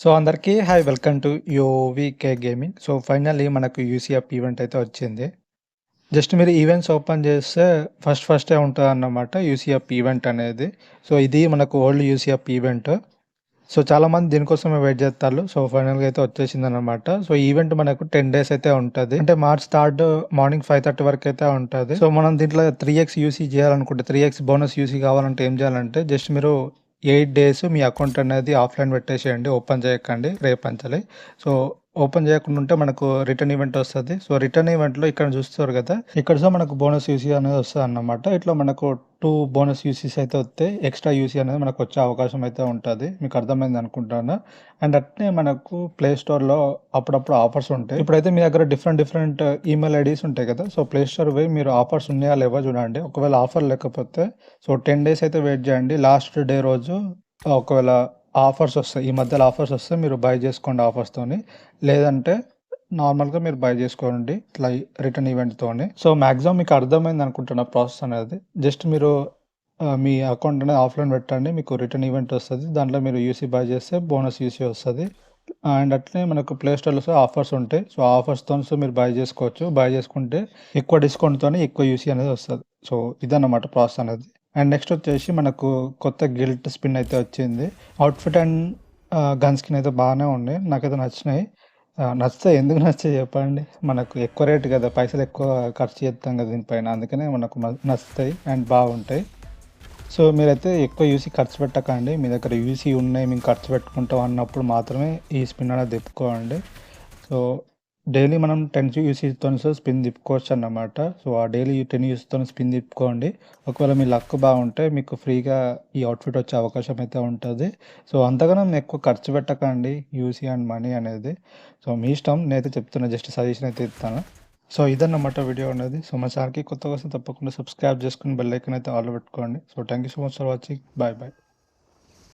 So అందరికీ hi welcome to యోవికే gaming. So finally మనకు UCF event అయితే వచ్చింది. జస్ట్ మీరు ఈవెంట్స్ ఓపెన్ చేస్తే ఫస్ట్ ఫస్టే ఉంటదన్నమాట యూసీఎఫ్ ఈవెంట్ అనేది. సో ఇది మనకు ఓల్డ్ యూసీఎఫ్ ఈవెంట్. సో చాలామంది దీనికోసమే వెయిట్ చేస్తారు సో ఫైనల్‌గా అయితే వచ్చేసింది అనమాట సో ఈవెంట్ మనకు 10 డేస్ అయితే ఉంటుంది అంటే March third morning five thirty వరకు అయితే ఉంటుంది సో మనం దీంట్లో త్రీ ఎక్స్ యూసీ చేయాలనుకుంటే త్రీ ఎక్స్ బోనస్ యూసీ కావాలంటే ఏం చేయాలంటే జస్ట్ మీరు ఎయిట్ డేస్ మీ అకౌంట్ అనేది ఆఫ్‌లైన్ పెట్టేసేయండి. ఓపెన్ చేయకండి రేపంచలి. సో ఓపెన్ చేయకుండా ఉంటే మనకు రిటర్న్ ఈవెంట్ వస్తుంది సో రిటర్న్ ఈవెంట్‌లో ఇక్కడ చూస్తారు కదా! ఇక్కడ సో మనకు బోనస్ యూసీ అనేది వస్తుంది అన్నమాట ఇట్లా మనకు టూ బోనస్ యూసీస్ అయితే వస్తాయి ఎక్స్‌ట్రా యూసీ అనేది మనకు వచ్చే అవకాశం అయితే ఉంటుంది మీకు అర్థమైంది అనుకుంటాను. అండ్ అట్నే మనకు ప్లే స్టోర్‌లో అప్పుడప్పుడు ఆఫర్స్ ఉంటాయి. ఇప్పుడైతే మీ దగ్గర డిఫరెంట్ డిఫరెంట్ ఈమెయిల్ ఐడీస్ ఉంటాయి కదా! సో ప్లే స్టోర్ పోయి మీరు ఆఫర్స్ ఉన్నాయా లేవా చూడండి. ఒకవేళ ఆఫర్ లేకపోతే సో 10 డేస్ అయితే వెయిట్ చేయండి. లాస్ట్ డే రోజు ఒకవేళ ఆఫర్స్ వస్తాయి. ఈ మధ్యలో ఆఫర్స్ వస్తే మీరు బై చేసుకోండి ఆఫర్స్‌తోని. లేదంటే నార్మల్‌గా మీరు బై చేసుకోండి. ఇట్లా రిటర్న్ ఈవెంట్‌తోని. సో మ్యాక్సిమం మీకు అర్థమైంది అనుకుంటున్నా ప్రాసెస్ అనేది. జస్ట్ మీరు మీ అకౌంట్ అనేది ఆఫ్‌లైన్ పెట్టండి. మీకు రిటర్న్ ఈవెంట్ వస్తుంది దాంట్లో మీరు యూసీ బై చేస్తే బోనస్ యూసీ వస్తుంది అండ్ అట్లే మనకు ప్లే స్టోర్‌లో ఆఫర్స్ ఉంటాయి. సో ఆఫర్స్తో సో మీరు బై చేసుకోవచ్చు. బై చేసుకుంటే ఎక్కువ డిస్కౌంట్తోనే ఎక్కువ యూసీ అనేది వస్తుంది సో ఇదన్నమాట ప్రాసెస్ అనేది. అండ్ నెక్స్ట్ వచ్చేసి మనకు కొత్త గిల్ట్ స్పిన్ అయితే వచ్చింది. అవుట్‌ఫిట్ అండ్ గన్ స్కిన్ అయితే బాగానే ఉండే నాకైతే నచ్చినాయి. నచ్చితే నచ్చుతాయి. ఎందుకు నచ్చాయి చెప్పండి. మనకు ఎక్కువ రేట్ కదా! పైసలు ఎక్కువ ఖర్చు చేస్తాం కదా దీనిపైన. అందుకనే మనకు నచ్చుతాయి అండ్ బాగుంటాయి. సో మీరైతే ఎక్కువ యూసీ ఖర్చు పెట్టకండి. మీ దగ్గర యూసీ ఉన్నాయి మేము ఖర్చు పెట్టుకుంటాం అన్నప్పుడు మాత్రమే ఈ స్పిన్ అనేది తెప్పుకోండి సో డైలీ మనం 10 యూసీతోని సో స్పిన్ తిప్పుకోవచ్చన్నమాట. సో ఆ డైలీ 10 యూసీతోని స్పిన్ తిప్పుకోండి. ఒకవేళ మీ లక్ బాగుంటే మీకు ఫ్రీగా ఈ అవుట్‌ఫిట్ వచ్చే అవకాశం అయితే ఉంటుంది సో అంతగానం ఎక్కువ ఖర్చు పెట్టకండి యూసీ అండ్ మనీ అనేది. సో మీ ఇష్టం. నేనైతే చెప్తున్నా జస్ట్ సజెషన్ అయితే ఇస్తాను సో ఇదన్నమాట వీడియో అనేది. సో మా ఛానెల్‌కి కొత్త కోసం తప్పకుండా సబ్స్క్రైబ్ చేసుకొని బెల్ ఐకన్ అయితే ఆల్‌లో పెట్టుకోండి. So thank you so much for watching. Bye bye.